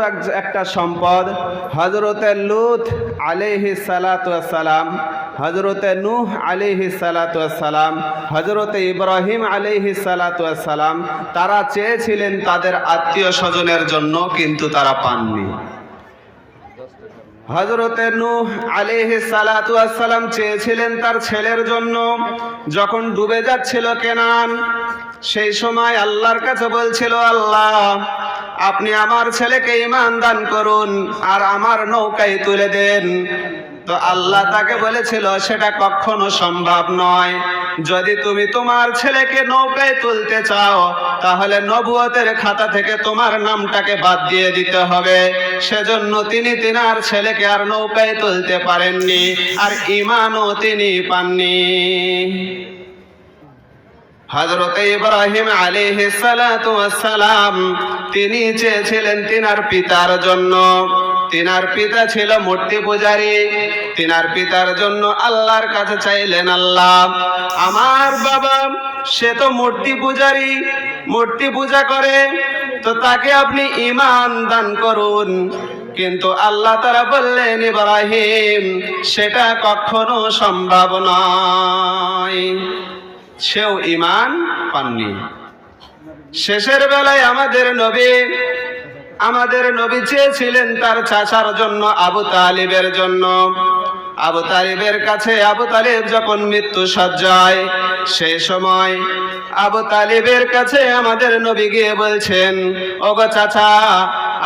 এক- একটা সম্পদ হজরতে লুত আলিহি সালাম হজরতে নূহ আলিহি সালাম হজরতে ইব্রাহিম আলিহি সালাম তারা চেয়েছিলেন তাদের আত্মীয় স্বজনের জন্য, কিন্তু তারা পাননি। হজরতে নূহ আলিহি সালাম চেয়েছিলেন তার ছেলের জন্য, যখন ডুবে যাচ্ছিল কেনান, সেই সময় আল্লাহর কাছে বলছিল, আল্লাহ আপনি আমার ছেলেকে ইমান দান করুন আর আমার নৌকায় তুলে দেন। তো আল্লাহ তাকে বলেছিল, সেটা কখনো সম্ভব নয়। যদি তুমি তোমার ছেলেকে নৌকায় তুলতে চাও, তাহলে নবুয়তের খাতা থেকে তোমার নামটাকে বাদ দিয়ে দিতে হবে। সেজন্য তিনি তিনার ছেলেকে আর নৌকায় তুলতে পারেননি, আর ইমানও তিনি পাননি। হজরত ইব্রাহিম সালাতু সালাম তিনি চেয়েছিলেন তিনার পিতার জন্য। তিনার পিতা ছিল মূর্তি পূজারী। তিনার পিতার জন্য আল্লাহর কাছে চাইলেন, আল্লাহ, আমার বাবা, সে তো মূর্তি পূজারী, মূর্তি পূজা করে, তো তাকে আপনি ইমান দান করুন। কিন্তু আল্লাহ তারা বললেন, ইব্রাহিম, সেটা কখনো সম্ভব নয়। সেও ইমান পাননি। শেষের বেলায় আমাদের নবী আমাদের নবী চেয়েছিলেন তার চাচার জন্য আবু তালিবের জন্য। আবু তালিবের কাছে আবু তালিব যখন মৃত্যু সজ্জায়, সেই সময় আবু তালিবের কাছে আমাদের নবী গিয়ে বলছেন, ওগো চাচা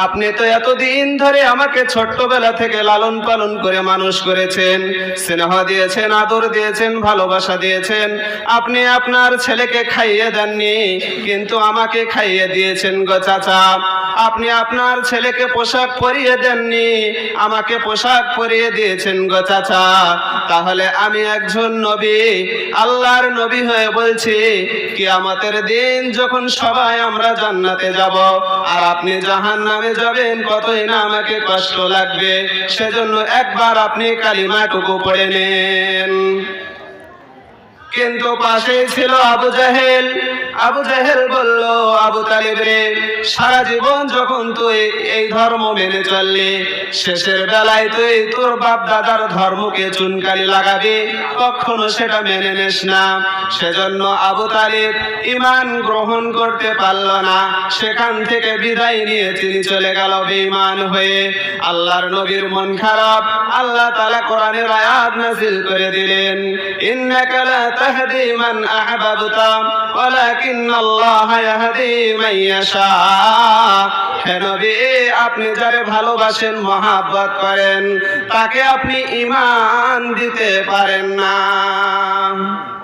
আপনি তো এতদিন ধরে আমাকে ছোট্টবেলা থেকে লালন পালন করে মানুষ করেছেন, স্নেহ দিয়েছেন, আদর দিয়েছেন, ভালোবাসা দিয়েছেন। আপনি আপনার ছেলেকে খাইয়ে দেননি, কিন্তু আমাকে খাইয়ে দিয়েছেন গো চাচা। আপনি আপনার ছেলেকে পোশাক পরিয়ে দেননি, আমাকে পোশাক পরিয়ে দিয়েছেন গো চাচা। তাহলে আমি একজন নবী, আল্লাহর নবী হয়ে বলছি কি আমাদের দিন যখন সবাই আমরা জান্নাতে যাব, আর আপনি জাহান যাবেন, কতই না আমাকে কষ্ট লাগবে। সেজন্য একবার আপনি কালিমাটুকু পড়ে নেন। কিন্তু পাশেই ছিল আবু জাহেল। আবু জাহেল বলল, আবু তালিব রে, সারা জীবন যখন তুই এই ধর্ম মেনে চললি, শেষের বেলায় তুই তোর বাপ দাদার ধর্মকে চুনকালি লাগাবি, কখনো সেটা মেনে নিস না। সেজন্য আবু তালিব ইমান গ্রহণ করতে পারল না। সেখান থেকে বিদায় নিয়ে তিনি চলে গেল বেঈমান হয়ে। আল্লাহর নবীর মন খারাপ। আল্লাহ তাআলা কোরআনের আয়াত নাযিল করে দিলেন, ইন্নাকা লা তাহদি মান আহবাবতা, ওয়ালাকিন আপনি যারে ভালোবাসেন মহাব্বত করেন তাকে আপনি ইমান দিতে পারেন না।